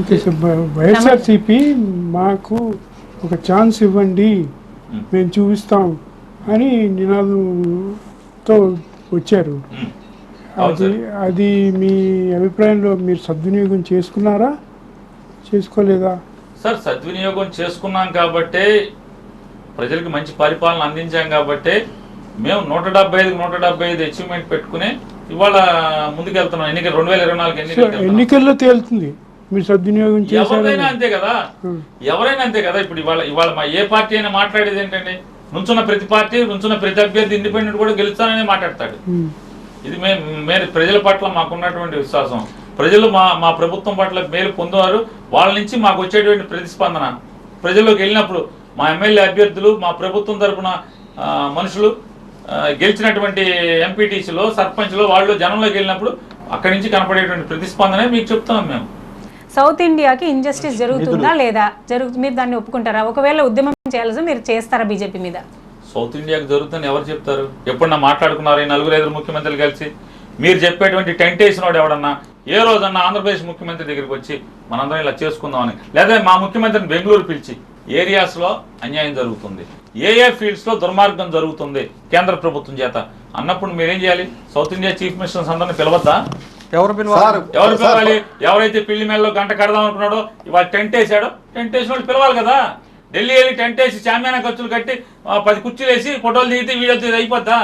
Okay sir. YSRCP మాకు ఒక chance ఇవ్వండి. మేము. చూపిస్తాం అని నినాదంతో వచ్చారు. అది అది మీ అభిప్రాయంలో మీరు సద్వినియోగం చేసుకున్నారా? చేసుకోలేదా? సార్ సద్వినియోగం చేసుకున్నాం కాబట్టే ప్రజలకు మంచి పరిపాలన అందించాం కాబట్టే మేము నూట డెబ్బై ఐదు నూట డెబ్బై ఐదు అచీవ్మెంట్ పెట్టుకుని ఇవాళ ముందుకెళ్తున్నాం. ఎన్నికలు రెండు వేల ఇరవై నాలుగు ఎన్నికల్లో తేలుతుంది. మీరు సద్వినియోగం చేశారా ఎవరైనా అంతే కదా. ఎవరైనా అంతే కదా? ఇప్పుడు ఇవాళ ఇవాళ మా ఏ పార్టీ అయినా మాట్లాడేది ఏంటండి నుంచున్న ప్రతి పార్టీ నుంచున్న ప్రతి అభ్యర్థి ఇండిపెండెంట్ కూడా గెలుస్తానని మాట్లాడతాడు. ఇది మేము మీరు ప్రజల పట్ల మాకున్నటువంటి విశ్వాసం. ప్రజలు మా మా ప్రభుత్వం పట్ల మేలు పొందువారు. వాళ్ళ నుంచి మాకు వచ్చేటువంటి ప్రతిస్పందన. ప్రజల్లోకి వెళ్ళినప్పుడు మా ఎమ్మెల్యే అభ్యర్థులు మా ప్రభుత్వం తరపున ఆ, మనుషులు గెలిచినటువంటి ఎంపీటీసీలో సర్పంచ్లో వాళ్ళు జనంలోకి వెళ్ళినప్పుడు అక్కడి నుంచి కనపడేటువంటి ప్రతిస్పందనే మీకు చెప్తున్నాం మేము. సౌత్ ఇండియాకి ఇంజస్టిస్ జరుగుతుందా లేదా? జరుగు మీరు దాన్ని ఒప్పుకుంటారా? ఒకవేళ ఉద్యమం చేయాల్సి మీరు చేస్తారా బీజేపీ మీద? సౌత్ ఇండియాకి జరుగుతుందని ఎవరు చెప్తారు? ఎప్పుడన్నా మాట్లాడుకున్నారు ఈ నలుగురు ఐదు ముఖ్యమంత్రులు కలిసి? మీరు చెప్పేటువంటి టెంట్ వేసినోడు ఎవడన్నా? ఏ రోజన్నా ఆంధ్రప్రదేశ్ ముఖ్యమంత్రి దగ్గరికి వచ్చి మనందరం ఇలా చేసుకుందామని లేదా మా ముఖ్యమంత్రిని బెంగళూరు పిలిచి ఏరియాస్లో అన్యాయం జరుగుతుంది. ఏ ఏ ఫీల్డ్స్లో దుర్మార్గం జరుగుతుంది కేంద్ర ప్రభుత్వం చేత? అన్నప్పుడు మీరేం చేయాలి? సౌత్ ఇండియా చీఫ్ మినిస్టర్స్ అందరిని పిలవద్దా? ఎవరు పిలవాలి? ఎవరు పిలవాలి ఎవరైతే పెళ్ళి మేల్లో గంట కడదాం అనుకున్నాడో ఇవాళ టెంట్ వేసాడో టెంట్ వేసిన వాళ్ళు పిలవాలి కదా. ఢిల్లీ వెళ్ళి టెంట్ వేసి చామ్యాన ఖర్చులు కట్టి పది కుర్చీలు వేసి ఫోటోలు దిగితే వీడియో తీసి అయిపోద్దా?